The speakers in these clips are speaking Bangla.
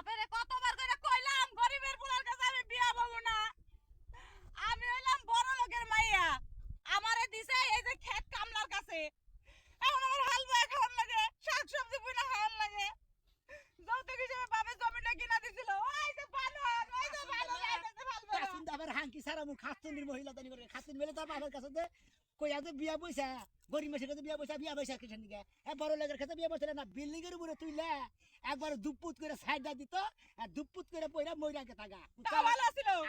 বাপেরে কতবার করে কইলাম, গরিবের পোলার কাছে আমি বিয়া বলব না। আমি হইলাম বড় লোকের মাইয়া। আমারে দিছে এই যে ক্ষেত কামলার কাছে। এখন আমার হাল বয়ে খাওয়ার লাগে শাক সবজি বুনা খাওয়ার লাগে। যৌতুক হিসেবে বাপের জমিটা কিনা দিছিল। ওই যে ভালো, ওই যে ভালো আবার হাঙ্কি সারা মু খাতুনির মহিলা তানি করে খাতুন মেলে তার বাবার কাছে দে। কই তো বিয়া পয়সা গরিব মাসের কাছে বিয়া পয়সা বিয়া পয়সা কিসের দিকে এ বড় লোকের কাছে বিয়া পয়সা না বিল্ডিং এর উপরে তুইলে একবার দুপুত করে সাইড দিত আর দুপুত করে পয়রা মইরা কে থাকা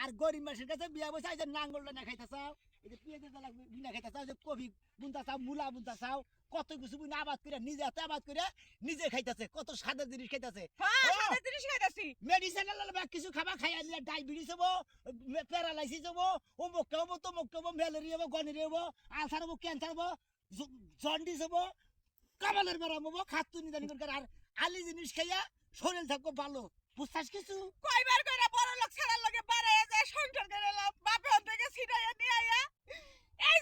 আর গরিব মাসের কাছে বিয়া পয়সা নাঙ্গলটা না খাইতে চাও এই যে পেঁয়াজের দালা বিনা খাইতে চাও যে কফি বুনতা চাও মুলা বুনতা চাও কত কিছু বুনা আবাদ করে নিজে হাতে আবাদ করে নিজে খাইতেছে কত সাদা জিনিস খাইতেছে। হ্যাঁ ও। সাথে জিনিস খাইতাছি। মেডিসিন কিছু খাবা খাইয়া দিলে ডায়াবেটিস হব প্যারালাইসিস হব অমুক হব তমুক হব ম্যালেরিয়া হব গনেরিয়া হব আলসার হব ক্যান্সার হব জন্ডিস হব কামালের হব নিদানি করে আর আলি জিনিস খাইয়া শরীর থাকব ভালো। বুঝছাস কিছু? কয়বার কইরা বড় লোক ছাড়ার লগে বাড়াইয়া যায় সংসার করে বাপে থেকে ছিটাইয়া নিয়ে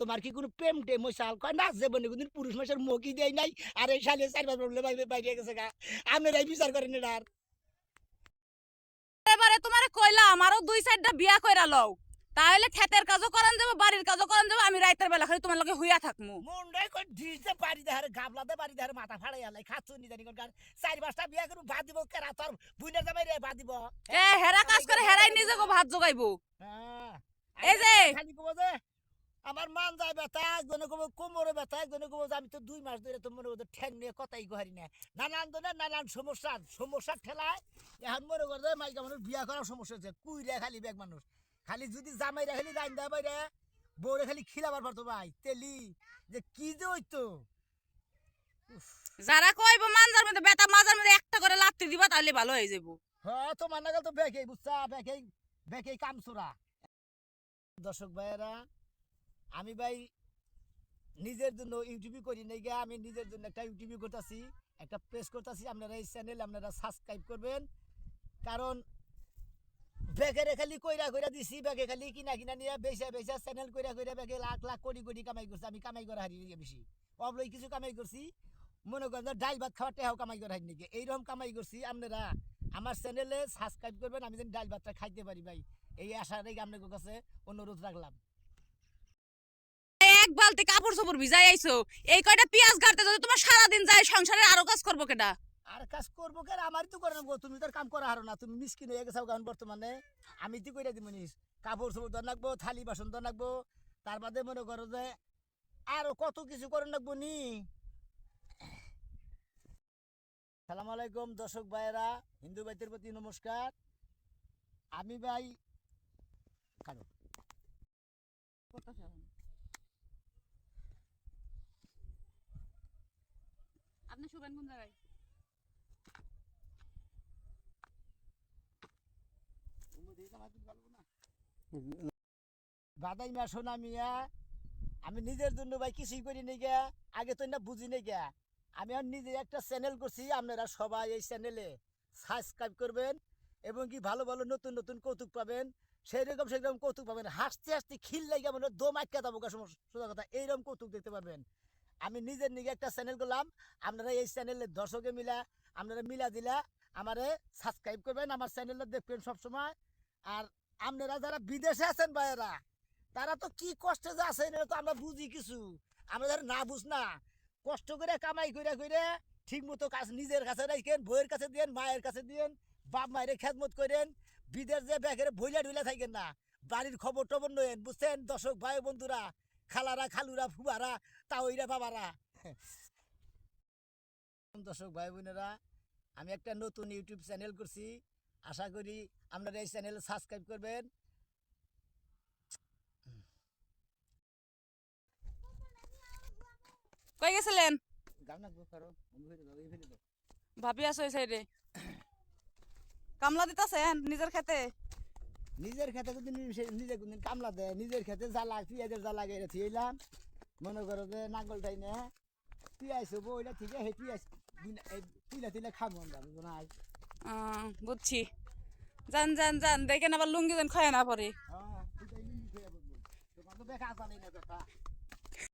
তোমার কি কোনো প্রেম টেম মশাল কয় না জীবনে কোনদিন পুরুষ মাসের মুখই দেয় নাই। আর এই শালিয়ে চার পাঁচ প্রবলেম বাইরে বাইরে গেছে গা। আমি বিচার করেন এটা আর এবারে তোমারে কইলা আরও দুই সাইডটা বিয়া কইরা লও। তাহলে ক্ষেতের কাজও করান যাব বাড়ির কাজও করান যাব আমি রাইতের বেলা খালি তোমার লগে হইয়া থাকমু। মুন্ডাই কই ডিজে পারি দেহারে গাবলাতে পারি দেহারে মাথা ফাড়াই আলাই খাচ্ছু নি জানি কোন চার পাঁচটা বিয়া করু ভাত দিব কেরা তোর বুইনা জামাই রে বাদ দিব। এ হেরা কাজ করে হেরাই নিজে গো ভাত জোগাইবো। হ্যাঁ। এই যে খালি কব যে আমার মান যায় ব্যথা একজনে কব কোমরে ব্যথা একজনে কব আমি তো দুই মাস ধরে তো মনে করতে ঠ্যাং নিয়ে কথাই গহারি না। নানান ধরে নানান সমস্যা সমস্যা ঠেলায়। এখন মনে করতে মাইকা মানুষ বিয়া করার সমস্যা হচ্ছে কুইরা খালি বেগ মানুষ। খালি যদি জামাই খালি রাইন দেয় বাইরে বউরে খালি খিলাবার পারতো ভাই তেলি যে কি যে ওই হইতো যারা কইবো মানজার মধ্যে বেটা মাজার মধ্যে একটা করে লাত্তি দিবা তাহলে ভালো হয়ে যাব হ্যাঁ তোমার নাগাল তো বেকেই বুঝছা বেকেই বেকেই কামচোরা দর্শক ভাইয়েরা আমি ভাই নিজের জন্য ইউটিউবই করি নাই গিয়া আমি নিজের জন্য একটা ইউটিউবই করতেছি, একটা প্রেস করতেছি, আপনারা এই চ্যানেল আপনারা সাবস্ক্রাইব করবেন। কারণ বেগেরে খালি কইরা কইরা দিছি বেগে খালি কিনা কিনা নিয়ে বেচা বেচা চ্যানেল কইরা কইরা বেগে লাখ লাখ কোটি কোটি কামাই করছি, আমি কামাই করা হারি নাকি বেশি। অবলই কিছু কামাই করছি, মনে করেন ডাল ভাত খাওয়ার টেহাও কামাই করা হারি নাকি এইরকম কামাই করছি, আপনারা আমার চ্যানেলে সাবস্ক্রাইব করবেন, আমি যেন ডাল ভাতটা খাইতে পারি ভাই। এই আশা রেখে আপনাদের কাছে অনুরোধ রাখলাম। বালতি কাপড় চোপড় ভিজাই আইছো। এই কয়টা পেঁয়াজ গাড়তে যদি তোমার সারাদিন যায়, সংসারে আরও কাজ করব কেডা? আর কাজ করব কেন আমারই তো করে নেব তুমি তো কাম করা হারো না, তুমি মিসকিন হয়ে গেছো কারণ বর্তমানে? আমি তো কইরা দিব নিস? কাপড় চোপড় দর রাখব থালি বাসন দর রাখব তার বাদে মনে করো যে আরও কত কিছু করে রাখব নি? সালাম আলাইকুম দর্শক ভাইয়েরা, হিন্দু ভাইদের প্রতি নমস্কার। আমি ভাই খালো। আপনি শুবেন কোন জায়গায়? বাদাই মা সোনা মিয়া, আমি নিজের জন্য ভাই কিছুই করি নাই গা, আগে তো না বুঝি নাই গা। আমি আর নিজে একটা চ্যানেল করছি, আপনারা সবাই এই চ্যানেলে সাবস্ক্রাইব করবেন এবং কি ভালো ভালো নতুন নতুন কৌতুক পাবেন। সেই রকম কৌতুক পাবেন। হাসতে হাসতে খিল লাগে মানে দম আটকা যাব সোজা কথা। এইরকম কৌতুক দেখতে পারবেন। আমি নিজের নিজে একটা চ্যানেল করলাম। আপনারা এই চ্যানেলের দর্শকে মিলা, আপনারা মিলা দিলা, আমারে সাবস্ক্রাইব করবেন, আমার চ্যানেলটা দেখবেন সবসময়। আর আপনারা যারা বিদেশে আছেন ভাইয়েরা, তারা তো কি কষ্টে যে আছেন তো আমরা বুঝি কিছু। আমরা যারা না বুঝ না, কষ্ট করে কামাই করে করে ঠিক মতো কাজ নিজের কাছে রাখেন বইয়ের কাছে দিয়েন, মায়ের কাছে দিয়েন, বাপ মায়ের খেদমত করেন, বিদেশ যে ব্যাগের বইলা ঢুলে থাকেন না, বাড়ির খবর টবর নয়েন বুঝছেন? দর্শক, ভাই, বন্ধুরা খালারা খালুরা ফুবারা তাওইরা বাবারা। দর্শক ভাই বোনেরা আমি একটা নতুন ইউটিউব চ্যানেল করছি। আশা করি আপনারা এই চ্যানেল সাবস্ক্রাইব করবেন। কই গেছিলেন? ভাবি আছো এই সাইডে কামলা দিতাছেন নিজের খেতে? নিজের খেতে যদি নিজে কোনদিন কামলা দেয় নিজের খেতে জ্বালা পিঁয়াজের জ্বালা গেড়ে থিয়েলাম মনে করো যে নাঙ্গলটাই নে পিঁয়াজ হব ওইটা থেকে সেই পিঁয়াজ তিলে তিলে খাব আমরা বুঝছি। যান যান যান দেখেন আবার লুঙ্গি যান খয় না পরে হ্যাঁ দেখা জানি না